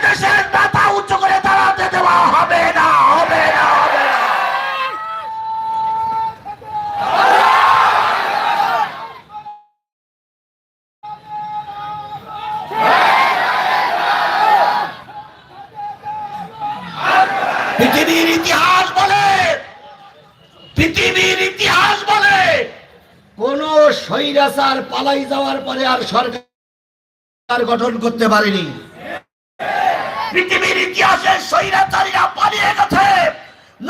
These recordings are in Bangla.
এদেশের দাতা উচ্চ করে দাঁড়াতে দেওয়া হবে না হবে না হবে না। পৃথিবীর ইতিহাস বলে, পৃথিবীর ইতিহাস বলে, কোন স্বৈরাচার পালাই যাওয়ার পরে আর সরকার গঠন করতে পারেনি। পৃথিবীর ইতিহাসে স্বৈরাচারীরা পালিয়ে গেছে।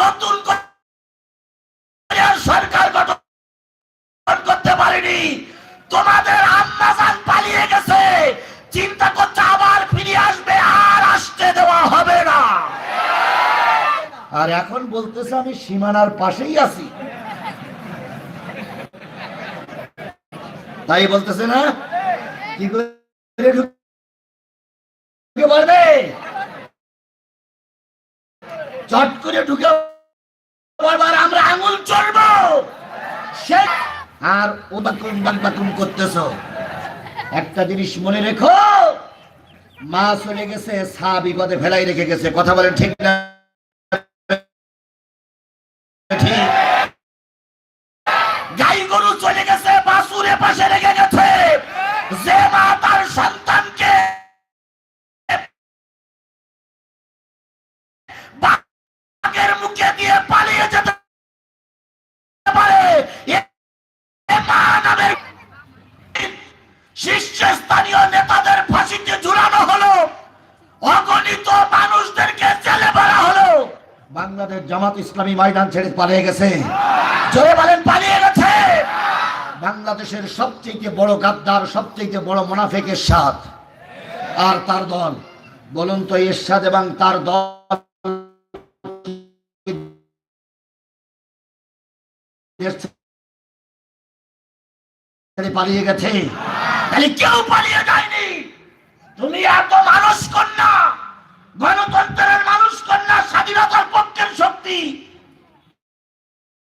নতুন সরকার গঠন করতে পারেনি। তোমাদের আম্মাজান পালিয়ে গেছে। চিন্তা করছে আবার ফিরে আসবে, আর আসতে দেওয়া হবে না। আর এখন বলতেছে আমি সীমানার পাশেই আছি। তাই বলতেছে না? কি করে ঢুকে পারবে? চট করে ঢুকে পারবার আমরা আঙুল চলবো সে আর ও বাকুম বাক বাকুম করতেছ। একটা জিনিস মনে রেখো, মা চলে গেছে, সা বিপদে ফেলাই রেখে গেছে। কথা বলেন ঠিক না? গাই গরু চলে গেছে, বাসুরে পাশে শীর্ষস্থানীয় নেতাদের ফাঁসিতে ঝুলানো হলো। অগণিত মানুষদেরকে জেলে ভরা হলো। বাংলাদেশ জামাত ইসলামী ময়দান ছেড়ে পালিয়ে গেছে। জোরে বলেন পালিয়ে গেছে। বাংলাদেশের সবচেয়ে বড় গাদ্দার সবচেয়ে বড় মোনাফেকের সাথ আর তার দল বলুন তো এরশাদ এবং তার দল। পালিয়ে গেছে। তাহলে কেউ পালিয়ে যায়নি। তুমি এত মানুষ কন্যা, গণতন্ত্রের মানুষ কন্যা, স্বাধীনতার পক্ষের শক্তি।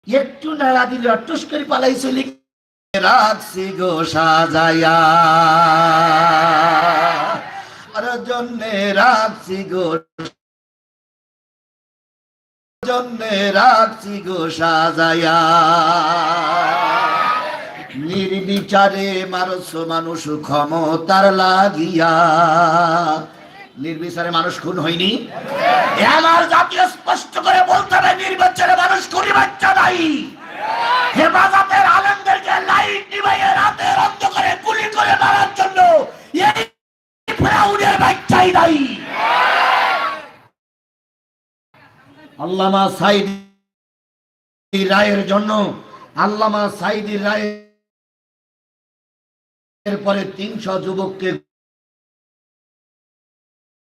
একটু নাড়া দিলে অট্টুস করে পালাই চলি রাখছি গো সাজায়া। আর জন্যে রাখছি গো জন্যে রাখছি গো সাজায়া। নির্বিচারে মানুষ মানুষ ক্ষমতার লাগিয়া। নির্বিচারে মানুষ খুন হয়নি? আমার জাতীয় স্পষ্ট করে বলতে হবে, নির্বিচারে মানুষ খুনি বাচ্চা নাই। হেফাজতের আলেমদেরকে লাইট নিভাইয়ে রাতের অন্ধকারে গুলি করে মারার জন্য এই ফেরাউনের বাচ্চাই নাই। আল্লামা সাইদি রায়ের জন্য, আল্লামা সাইদি রায়ের পরে তিনশো যুবককে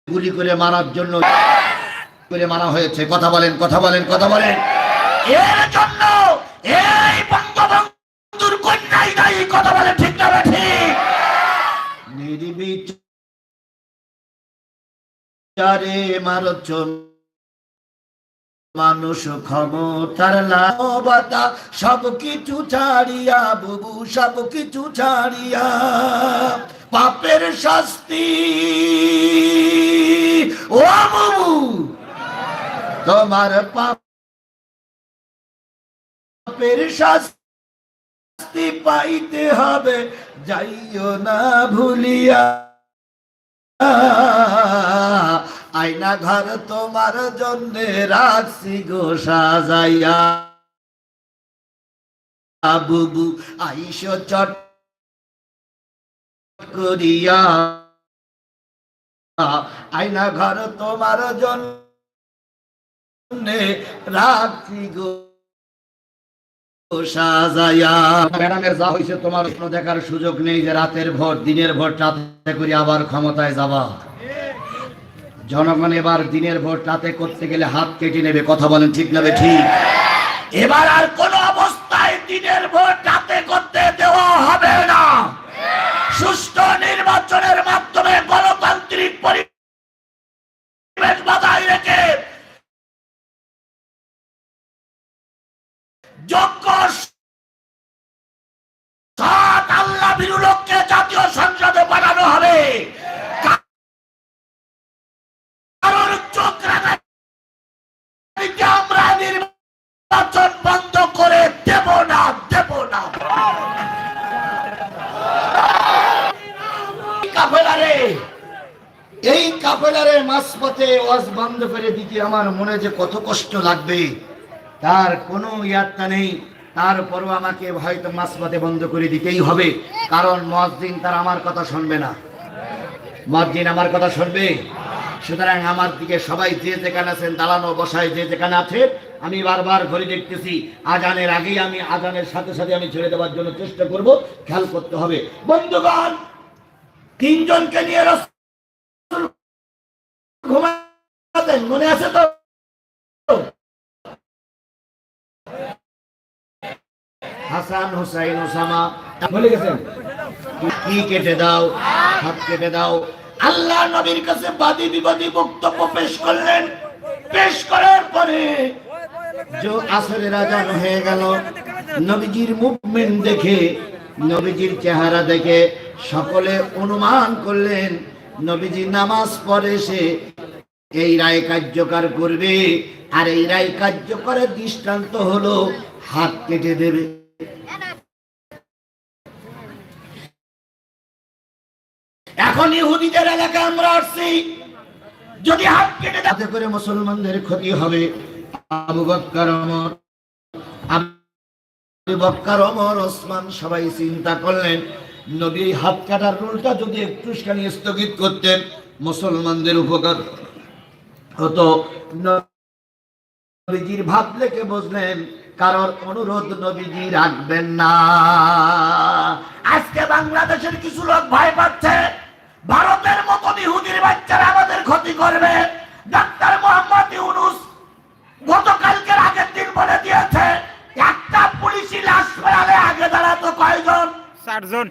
গুলি করে মারার জন্য করে মারা হয়েছে। কথা বলেন কথা বলেন কথা বলেন। এর জন্য এই বঙ্গবন্ধুর কন্যাই দায়ী, কথা বলে ঠিক না ঠিক? নির্বিচারে মারছ মানুষ ক্ষমতার লাভতা সব কিছু ছাড়িয়া বুবু সব কিছু ছাড়িয়া পাপের শাস্তি। ও বুবু, তোমার পাপের শাস্তি পাইতে হবে, যাইও না ভুলিয়া। আয়না ঘর তোমার জন্য রাখছি গো সাজাইয়া। বুবু আইস চট করিয়া। আয়না ঘর তোমার জন্য রাখছি গো তোমার দেখার সুযোগ নেই যে রাতের ভোট দিনের ভোট রাতে করে আবার ক্ষমতায় যাবা। জনগণ এবার দিনের ভোট রাতে করতে গেলে হাত কেটে নেবে, কথা বলেন ঠিক নেবে ঠিক? এবার আর কোন অবস্থায় দিনের ভোট রাতে করতে দেওয়া আমরা নির্বাচন বন্ধ করে দেব না দেব না। কাফেলা রে এই কাফেলারে মাঝপথে ওয়াজ বন্ধ করে দিতে আমার মনে যে কত কষ্ট লাগবে। তার কোনো ইয়াত্তা নেই, তারপরও আমাকে হয়তো মাঝপথে বন্ধ করে দিতেই হবে, কারণ মসজিদ তার আমার কথা শুনবে না। মসজিদ আমার কথা শুনবে? সুতরাং আমার দিকে সবাই যে যেখানে আছেন দালানো বসায় যে যেখানে আছেন আমি বারবার ঘড়ি দেখতেছি আজানের আগেই আমি আজানের সাথে সাথে আমি ছেড়ে দেওয়ার জন্য চেষ্টা করব খেয়াল করতে হবে। বন্ধুগণ তিনজনকে নিয়ে ঘুমাতেন মনে আছে তো? হাসান হুসাইন ওসামা বলে গেছেন? কি কেটে দাও হাত কেটে দাও আল্লাহ নবীর কাছে বাদী বিবাদী বক্তব্য পেশ করলেন। পেশ করার পরে যে আসরের আজান হয়ে গেল, নবীজির মুভমেন্ট দেখে, নবীজির চেহারা দেখে সকলে অনুমান করলেন, নবীজি নামাজ পড়ে সে এই রায় কার্যকর করবে, আর এই রায় কার্যকরের দৃষ্টান্ত হলো হাত কেটে দেবে। এখন ইহুদিদের এলাকায় আমরা আসছি। যদি হাত কেটে তাতে করে মুসলমানদের ক্ষতি হবে। আবু বক্কর, ওমর। আবু বক্কর, ওমর, ওসমান সবাই চিন্তা করলেন, নবী হাত কাটার রুলটা যদি একটুখানি স্থগিত করতেন, মুসলমানদের উপকার হতো। নবীজির ভাব লেখে বুঝলেন, কারোর অনুরোধ নবীজি রাখবেন না। আজকে বাংলাদেশের কিছু লোক ভয় পাচ্ছে। ভারতের মতো ইহুদির বাচ্চারা আমাদের ক্ষতি করবে। ডাক্তার মোহাম্মদ ইউনুস গতকালকের আগের দিন বলে দিয়েছে একটা পুলিশি লাশ ফেরালে আগে দাঁড়াতো কয়জন? চারজন।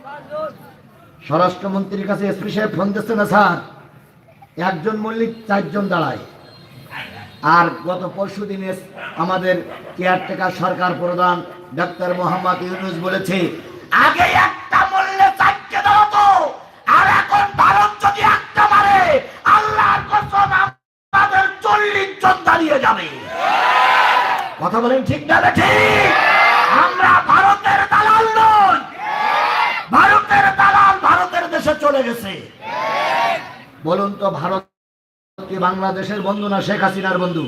স্বরাষ্ট্রমন্ত্রীর কাছে এসপি সাহেব ফোন দিচ্ছে না স্যার। একজন মল্লিক চারজন দাঁড়ায়। আর গত পরশু দিনে আমাদের কেয়ারটেকার সরকার প্রধান ডাক্তার মোহাম্মদ ইউনুস বলেছে আগে একটা কথা বলেন ঠিক না ঠিক? আমরা ভারতের দালাল নই ভারতের দালাল ভারতের দেশে চলে গেছে। বলুন তো ভারত কি বাংলাদেশের বন্ধু না শেখ হাসিনার বন্ধু?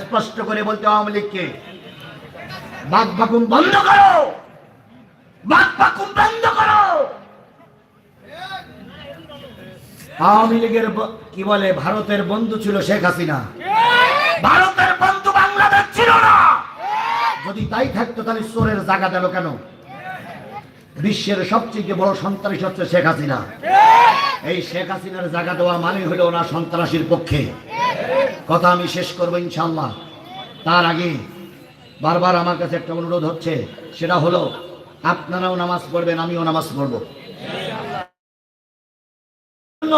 স্পষ্ট করে বলতে আওয়ামী লীগকে বাঘ বাকুম বন্ধ করো। বাঘ বাকুম বন্ধ করো। আওয়ামী লীগের কি বলে, ভারতের বন্ধু ছিল শেখ হাসিনা। ভারতের বন্ধু যদি তাই থাকতো, তাহলে চোরের জায়গা দিল কেন? বিশ্বের সবচেয়ে বড় সন্ত্রাসী হচ্ছে শেখ হাসিনা। এই শেখ হাসিনার জায়গা দেওয়া মানে হলো না সন্ত্রাসীর পক্ষে। কথা আমি শেষ করব ইনশাল্লাহ তার আগে বারবার আমার কাছে একটা অনুরোধ হচ্ছে, সেটা হলো, আপনারাও নামাজ পড়বেন, আমিও নামাজ পড়ব।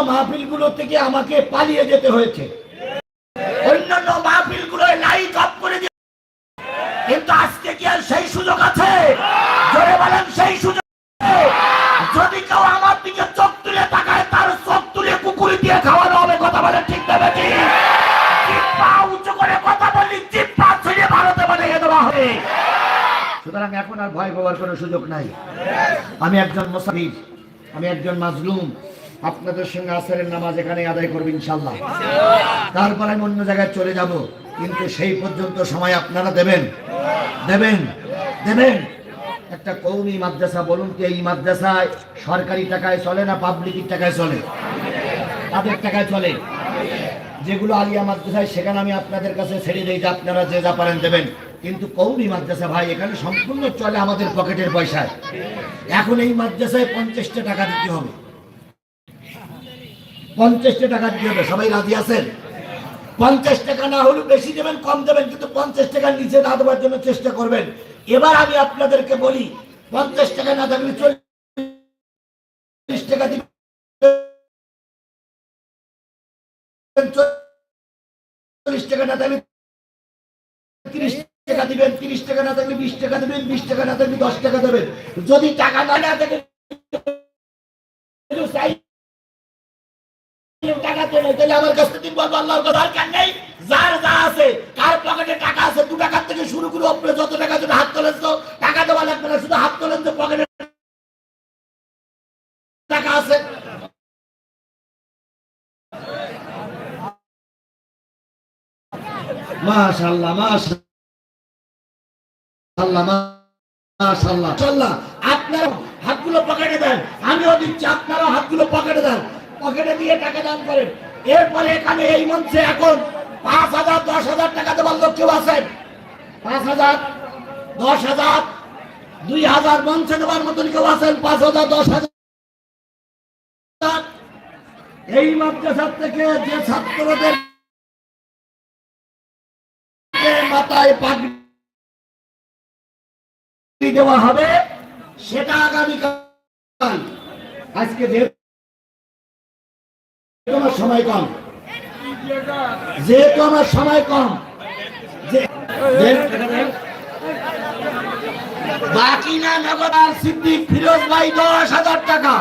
মাহফিলগুলো থেকে আমাকে পালিয়ে যেতে হয়েছে। কিন্তু আজকে কি আর সেই সুযোগ আছে? জোরে বলেন, সেই সুযোগ? যদি কেউ আমার দিকে চোখ তুলে তাকায়, তার চোখ তুলে কুকুরি দিয়ে খাওয়ানো হবে, কথা বলে ঠিক দেবে কি জিহ্বা উঁচু করে কথা বললি জিহ্বা ছিঁড়ে ভারতে পাঠিয়ে দেওয়া হবে। সুতরাং এখন আর ভয় পাওয়ার কোনো সুযোগ নাই। আমি একজন মুসাফির, আমি একজন মাজলুম। আপনাদের সঙ্গে আসরের নামাজ এখানে আদায় করব ইনশাল্লাহ তারপর আমি অন্য জায়গায় চলে যাব, কিন্তু সেই পর্যন্ত সময় আপনারা দেবেন। দেবেন দেবেন। একটা কৌমি মাদ্রাসা বলুন কি, এই মাদ্রাসায় সরকারি টাকায় চলে না পাবলিকের টাকায় চলে? তাদের টাকায় চলে। যেগুলো আলিয়া মাদ্রাসায়, সেখানে আমি আপনাদের কাছে ছেড়ে দিই যে আপনারা যে যা পারেন দেবেন। কিন্তু কৌমি মাদ্রাসা ভাই, এখানে সম্পূর্ণ চলে আমাদের পকেটের পয়সায়। এখন এই মাদ্রাসায় পঞ্চাশটা টাকা দিতে হবে। পঞ্চাশটা টাকা দিতে হবে সবাই রাজি আছেন? পঞ্চাশ টাকা না হলে বেশি দেবেন, কম দেবেন, কিন্তু পঞ্চাশ টাকার নিচে না দেওয়ার জন্য চেষ্টা করবেন। এবার আমি আপনাদেরকে বলি, পঞ্চাশ টাকা না থাকলে চল্লিশ টাকা দিবেন। চল্লিশ টাকা না থাকলে তিরিশ টাকা দিবেন, তিরিশ টাকা না থাকলে বিশ টাকা দিবেন, বিশ টাকা না থাকলে দশ টাকা দেবেন। যদি টাকা না না থাকে যার যা আছে, কার পকেটে টাকা আছে, দু টাকার থেকে শুরু হাত তো। টাকা দেওয়া লাগবে হাত আপনারা হাতগুলো পকেটে দেন, আমিও দিচ্ছি, আপনারাও হাতগুলো পকেটে দেন। পকেটে দিয়ে টাকা দান করেন। এরপরে এখানে এই মঞ্চে এখন পাঁচ হাজার, দশ হাজার টাকা দেওয়ার লোক কেউ আছেন? পাঁচ হাজার, দশ হাজার, দুই হাজার মঞ্চে দেওয়ার মতন কেউ আছেন? পাঁচ হাজার, দশ হাজার। এই মাদ্রাসার থেকে যে ছাত্রদের মাথায় পাগড়ি দেওয়া হবে, সেটা আগামীকাল। আজকে যেহেতু আমার সময় কম। যেহেতু আমার সময় কম। বাকি না নগদ আর সিদ্দিক ফিরোজ ভাই দশ হাজার টাকা।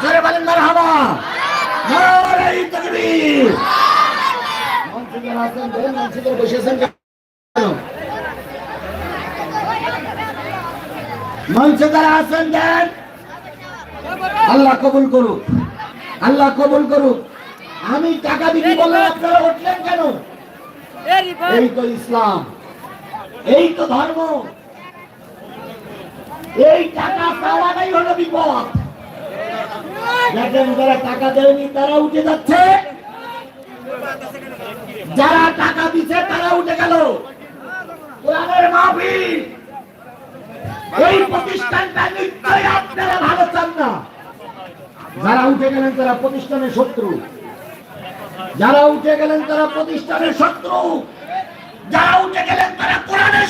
জোরে বলেন মার হাবা মঞ্চে যারা আছেন, দেন। আল্লাহ কবুল করুক। আল্লাহ কবুল করুক। আমি টাকা দিবি বললাম আপনারা উঠলেন কেন? এই তো ইসলাম। এই তো ধর্ম। এই টাকা পাওয়াটাই হলো বিপদ। দেখেন যারা টাকা দেয়নি তারা উঠে যাচ্ছে। যারা টাকা দিচ্ছে তারা উঠে গেল। কোরআনের মাহফিল। এই প্রতিষ্ঠানটা নিশ্চয়ই আপনারা ভালো চান না। যারা উঠে গেলেন তারা প্রতিষ্ঠানের শত্রু। যারা উঠে গেলেন তারা প্রতিষ্ঠানের শত্রু। যারা উঠে গেলেন তারা কোরআনের